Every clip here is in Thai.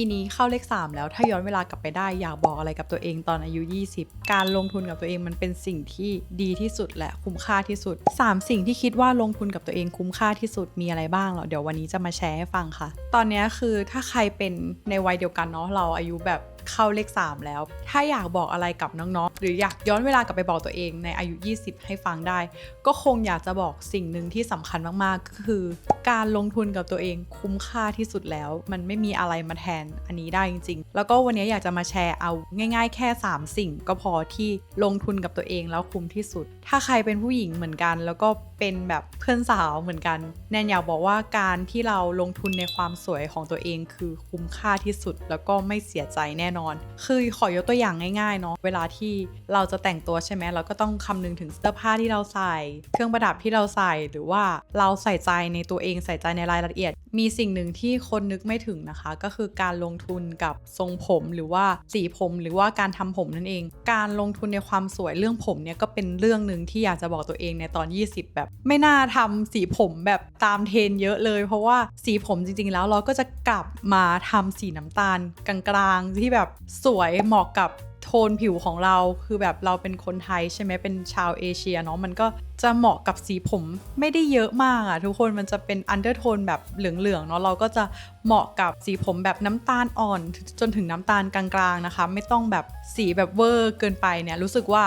ปีนี้เข้าเลข 3 แล้วถ้าย้อนเวลากลับไปได้อยากบอกอะไรกับตัวเองตอนอายุ 20 การลงทุนกับตัวเองมันเป็นสิ่งที่ดีที่สุดและคุ้มค่าที่สุด 3 สิ่งที่คิดว่าลงทุนกับตัวเองคุ้มค่าที่สุดมีอะไรบ้างเหรอเดี๋ยววันนี้จะมาแชร์ให้ฟังค่ะ ตอนนี้คือถ้าใครเป็นในวัยเดียวกันเนาะเราอายุแบบ เข้าเลข 3 แล้ว ถ้าอยากบอกอะไรกับน้องๆ หรืออยากย้อนเวลากลับไปบอกตัวเองในอายุ 20 ให้ฟังได้ ก็คงอยากจะบอกสิ่งหนึ่งที่สำคัญมากๆ ก็คือ การลงทุนกับตัวเองคุ้มค่าที่สุดแล้ว มันไม่มีอะไรมาแทนอันนี้ได้จริง ๆ แล้วก็วันนี้อยากจะมาแชร์เอาง่าย ๆ แค่ 3 สิ่ง ก็พอที่ลงทุนกับตัวเองแล้วคุ้มที่สุด ถ้าใครเป็นผู้หญิงเหมือนกัน แล้วก็เป็นแบบเพื่อนสาวเหมือนกัน แนนอยากบอกว่าการที่เราลงทุนในความสวยของตัวเอง คือคุ้มค่าที่สุดแล้วก็ไม่เสียใจแน่นอน คือขอยกตัวอย่างง่ายๆเนาะเวลาที่เราจะแต่งตัวใช่ไหมเราก็ต้องคำนึงถึงเสื้อผ้าที่เราใส่ เครื่องประดับที่เราใส่หรือว่าเราใส่ใจในตัวเองใส่ใจในรายละเอียด มีสิ่งหนึ่งที่คนนึกไม่ถึงนะคะ ก็คือการลงทุนกับทรงผมหรือว่าสีผมหรือว่าการทำผมนั่นเอง การลงทุนในความสวยเรื่องผมเนี่ยก็เป็นเรื่องหนึ่งที่อยากจะบอกตัวเองในตอน 20 แบบ ไม่น่าทำสีผมแบบตามเทรนเยอะเลย เพราะว่าสีผมจริงๆ แล้วเราก็จะกลับมาทำสีน้ำตาลกลางๆที่แบบสวยเหมาะกับ โทนผิวของเราคือแบบเราเป็นคนไทยใช่ไหมเป็นชาวเอเชียเนาะมันก็จะเหมาะกับสีผมไม่ได้เยอะมากอะทุกคนมันจะเป็นอันเดอร์โทนแบบเหลืองๆเนาะเราก็จะเหมาะกับสีผมแบบน้ำตาลอ่อน จนถึงน้ำตาลกลางๆนะคะ ไม่ต้องแบบสีแบบเวอร์เกินไปเนี่ยรู้สึกว่า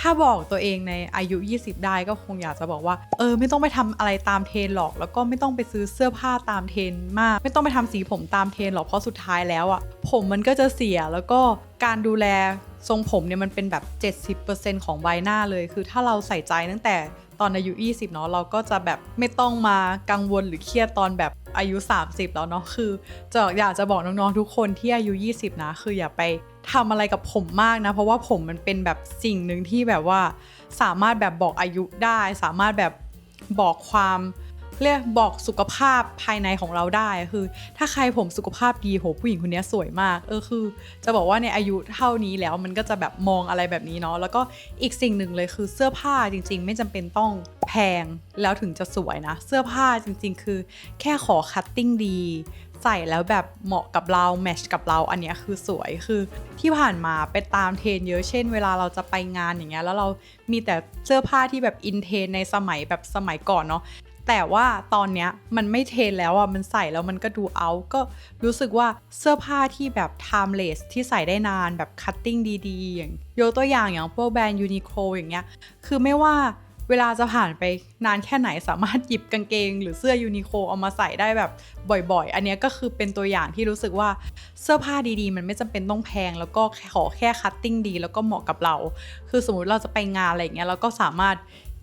ถ้าบอกตัวเองในอายุ 20 ได้ก็คงอยากจะบอกว่า เออ ไม่ต้องไปทำอะไรตามเทรนหรอก แล้วก็ไม่ต้องไปซื้อเสื้อผ้าตามเทรนมาก ไม่ต้องไปทำสีผมตามเทรนหรอกเพราะสุดท้ายแล้วอะ่ะ ผมมันก็จะเสียแล้วก็การดูแลทรงผมเนี่ยมันเป็นแบบ 70%ของใบหน้าเลย คือถ้าเราใส่ใจตั้งแต่ตอนอายุ 20 เนาะเราก็จะแบบไม่ต้องมากังวลหรือเครียดตอนแบบอายุ 30 แล้วเนาะคือจะอยากจะบอกน้องๆทุกคนที่อายุ 20 นะ คืออย่าไป ทำอะไรกับผมมากนะ เพราะว่าผมมันเป็นแบบสิ่งหนึ่งที่แบบว่า สามารถแบบบอกอายุได้ สามารถแบบบอกความเรียกบอกสุขภาพภายในของเราได้คือ ถ้าใครผมสุขภาพดีโหผู้หญิงคนนี้สวยมาก เออคือ จะบอกว่าในอายุเท่านี้แล้วมันก็จะแบบมองอะไรแบบนี้เนาะแล้วก็อีกสิ่งหนึ่งเลยคือเสื้อผ้าจริง ๆ ไม่จำเป็นต้องแพงแล้วถึงจะสวยนะ เสื้อผ้าจริง ๆ คือ แค่ขอคัตติ้งดี ใส่แล้วแบบเหมาะกับเราแมชกับเราอันเนี้ยคือสวยคือที่ผ่านมาไปตามเทรนเยอะเช่น เวลาเราจะไปงานอย่างเงี้ยแล้วเรามีแต่เสื้อผ้าที่แบบอินเทรนในสมัยแบบสมัยก่อนเนาะแต่ว่าตอนเนี้ยมันไม่เทรนแล้วอะมันใส่แล้วมันก็ดูเอา ก็รู้สึกว่าเสื้อผ้าที่แบบ timeless ที่ใส่ได้นานแบบคัตติ้งดีๆ อย่างยกตัวอย่างอย่างพวกแบรนด์ยูนิโคลอย่างเงี้ยคือไม่ว่า เวลาจะผ่านไปนานแค่ไหนสามารถหยิบกางเกง หรือเสื้อยูนิโคเอามาใส่ได้แบบบ่อยๆ อันนี้ก็คือเป็นตัวอย่างที่รู้สึกว่าเสื้อผ้าดีๆ มันไม่จำเป็นต้องแพง แล้วก็ขอแค่คัตติ้งดี แล้วก็เหมาะกับเรา คือสมมติเราจะไปงานอะไรอย่างเงี้ยเราก็สามารถ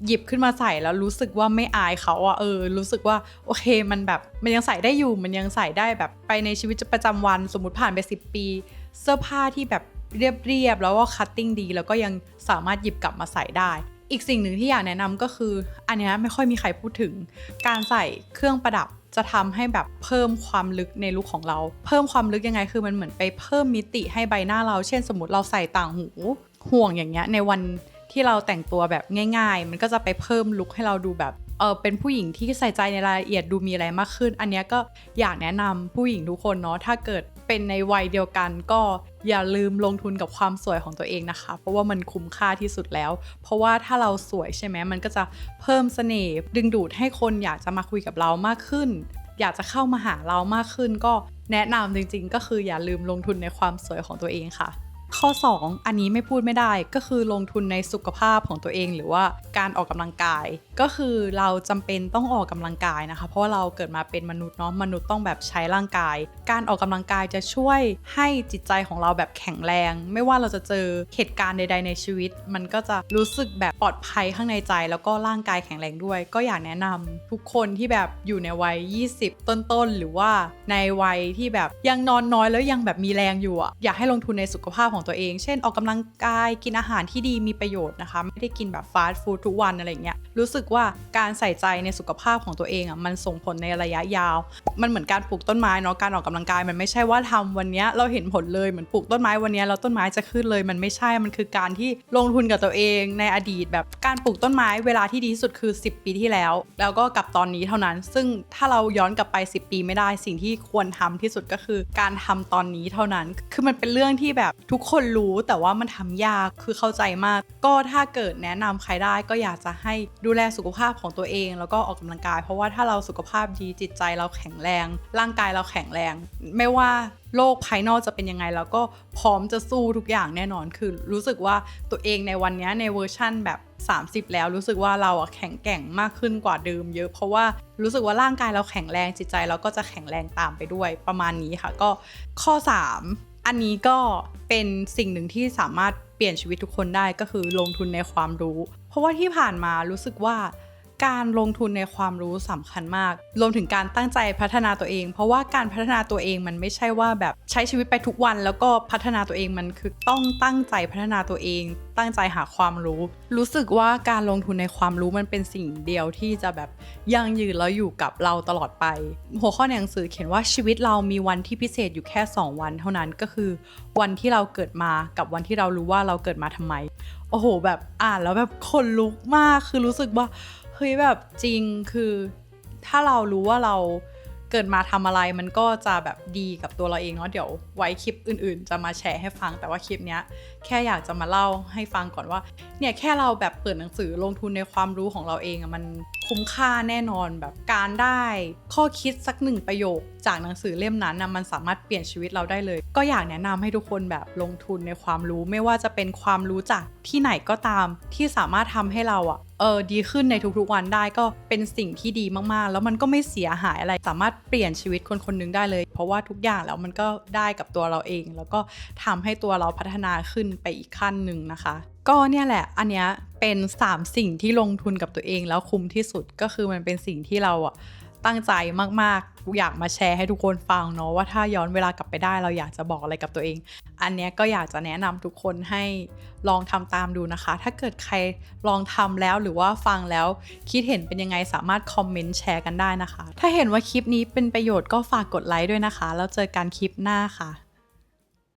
หยิบขึ้นมาใส่แล้วรู้สึกว่าไม่อายเขาอะเออ รู้สึกว่าโอเคมันแบบมันยังใส่ได้อยู่มันยังใส่ได้แบบไปในชีวิตประจำวัน สมมติผ่านไป 10 ปี เสื้อผ้าที่แบบเรียบๆแล้วก็คัตติ้งดี แล้วก็ยังสามารถหยิบกลับมาใส่ได้ อีกสิ่งหนึ่งที่อยากแนะนำก็คือ อันนี้ไม่ค่อยมีใครพูดถึง การใส่เครื่องประดับจะทำให้แบบเพิ่มความลึกในลุคของเรา เพิ่มความลึกยังไงคือมันเหมือนไปเพิ่มมิติให้ใบหน้าเรา เช่น สมมติเราใส่ต่างหูห่วงอย่างเงี้ยในวันที่เราแต่งตัวแบบง่าย ๆ มันก็จะไปเพิ่มลุคให้เราดูแบบเออเป็นผู้หญิงที่ใส่ใจในรายละเอียดดูมีอะไรมากขึ้น อันนี้ก็อยากแนะนำผู้หญิงทุกคนเนาะถ้าเกิด เป็นในวัยเดียวกัน ก็อย่าลืมลงทุนกับความสวยของตัวเองนะคะ เพราะว่ามันคุ้มค่าที่สุดแล้ว เพราะว่าถ้าเราสวยใช่ไหมมันก็จะเพิ่มเสน่ห์ดึงดูดให้คนอยากจะมาคุยกับเรามากขึ้น อยากจะเข้ามาหาเรามากขึ้น ก็แนะนำจริง ๆ ก็คืออย่าลืมลงทุนในความสวยของตัวเองค่ะ ข้อ 2 อันนี้ไม่พูดไม่ได้ก็คือลงทุนในสุขภาพของตัวเองหรือว่าการออกกำลังกาย ก็คือเราจำเป็นต้องออกกำลังกายนะคะ เพราะว่าเราเกิดมาเป็นมนุษย์เนาะมนุษย์ต้องแบบใช้ร่างกาย การออกกำลังกายจะช่วยให้จิตใจของเราแบบแข็งแรง ไม่ว่าเราจะเจอเหตุการณ์ใด ๆ ในชีวิต มันก็จะรู้สึกแบบปลอดภัยข้างในใจ แล้วก็ร่างกายแข็งแรงด้วย ก็อยากแนะนำทุกคนที่แบบอยู่ในวัย 20 ต้นๆหรือว่าในวัยที่แบบยังนอนน้อยแล้วยังแบบมีแรงอยู่อะอยากให้ลงทุนในสุขภาพของตัวเองตัวเอง เช่นออกกำลังกายกินอาหารที่ดีมีประโยชน์นะคะ ไม่ได้กินแบบฟาสต์ฟู้ดทุกวันอะไรเงี้ยรู้สึกว่าการใส่ใจในสุขภาพของตัวเองอะมันส่งผลในระยะยาว มันเหมือนการปลูกต้นไม้เนาะการออกกำลังกายมันไม่ใช่ว่าทำวันนี้เราเห็นผลเลยเหมือนปลูกต้นไม้วันนี้ยแล้วต้นไม้จะขึ้นเลย มันไม่ใช่มันคือการที่ลงทุนกับตัวเองในอดีตแบบการปลูกต้นไม้เวลาที่ดีที่สุดคือ 10 ปีที่แล้ว แล้วก็กับตอนนี้เท่านั้น ซึ่งถ้าเราย้อนกลับไป 10 ปีไม่ได้สิ่งที่ควรทำที่สุดก็คือ การทำตอนนี้เท่านั้น คือมันเป็นเรื่องที่แบบทุกคคนรู้แต่ว่ามันทำยากคือเข้าใจมาก ก็ถ้าเกิดแนะนำใครได้ก็อยากจะให้ดูแลสุขภาพของตัวเอง แล้วก็ออกกำลังกาย เพราะว่าถ้าเราสุขภาพดีจิตใจเราแข็งแรง ร่างกายเราแข็งแรง ไม่ว่าโลกภายนอกจะเป็นยังไงแล้วก็พร้อมจะสู้ทุกอย่างแน่นอนคือ รู้สึกว่าตัวเองในวันนี้ในเวอร์ชั่นแบบ 30 แล้วรู้สึกว่าเราอะแข็งแกร่งมากขึ้นกว่าเดิมเยอะ เพราะว่ารู้สึกว่าร่างกายเราแข็งแรงจิตใจเราก็จะแข็งแรงตามไปด้วยประมาณนี้ค่ะ ก็ข้อ 3 อันนี้ก็เป็นสิ่งหนึ่งที่สามารถเปลี่ยนชีวิตทุกคนได้ก็คือลงทุนในความรู้ เพราะว่าที่ผ่านมารู้สึกว่า การลงทุนในความรู้สำคัญมาก รวมถึงการตั้งใจพัฒนาตัวเอง เพราะว่าการพัฒนาตัวเองมันไม่ใช่ว่าแบบใช้ชีวิตไปทุกวัน แล้วก็พัฒนาตัวเองมันคือต้องตั้งใจพัฒนาตัวเอง ตั้งใจหาความรู้ รู้สึกว่าการลงทุนในความรู้มันเป็นสิ่งเดียวที่จะแบบยั่งยืนแล้วอยู่กับเราตลอดไป หัวข้อในหนังสือเขียนว่าชีวิตเรามีวันที่พิเศษอยู่แค่ 2 วัน เท่านั้นก็คือ วันที่เราเกิดมากับวันที่เรารู้ว่าเราเกิดมาทำไม โอ้โห แบบอ่านแล้วแบบขนลุกมากคือรู้สึกว่า เฮ้ยแบบจริงคือถ้าเรารู้ว่าเราเกิดมาทำอะไรมันก็จะแบบดีกับตัวเราเองเนาะเดี๋ยวไว้คลิปอื่นๆ จะมาแชร์ให้ฟังแต่ว่าคลิปเนี้ยแค่อยากจะมาเล่าให้ฟังก่อนว่าเนี่ยแค่เราแบบเปิดหนังสือลงทุนในความรู้ของเราเองอะมันคุ้มค่าแน่นอนแบบการได้ข้อคิดสักหนึ่งประโยค จากหนังสือเล่มนั้นนะมันสามารถเปลี่ยนชีวิตเราได้เลย ก็อยากแนะนำให้ทุกคนแบบลงทุนในความรู้ไม่ว่าจะเป็นความรู้จากที่ไหนก็ตาม ที่สามารถทำให้เราอะเออดีขึ้นในทุกๆวันได้ก็เป็นสิ่งที่ดีมากๆ แล้วมันก็ไม่เสียหายอะไรสามารถเปลี่ยนชีวิตคนคนหนึงได้เลย เพราะว่าทุกอย่างแล้วมันก็ได้กับตัวเราเอง แล้วก็ทำให้ตัวเราพัฒนาขึ้นไปอีกขั้นหนึ่งนะคะ ก็เนี่ยแหละอันเนี้ย เป็น 3 สิ่งที่ลงทุนกับตัวเองแล้วคุ้มที่สุดก็คือมันเป็นสิ่งที่เราอะตั้งใจมากๆ อยากมาแชร์ให้ทุกคนฟังเนาะว่าถ้าย้อนเวลากลับไปได้เราอยากจะบอกอะไรกับตัวเอง อันเนี้ยก็อยากจะแนะนำทุกคนให้ลองทำตามดูนะคะ ถ้าเกิดใครลองทำแล้วหรือว่าฟังแล้วคิดเห็นเป็นยังไงสามารถคอมเมนต์แชร์กันได้นะคะ ถ้าเห็นว่าคลิปนี้เป็นประโยชน์ก็ฝากกดไลค์ด้วยนะคะ แล้วเจอกันคลิปหน้าค่ะ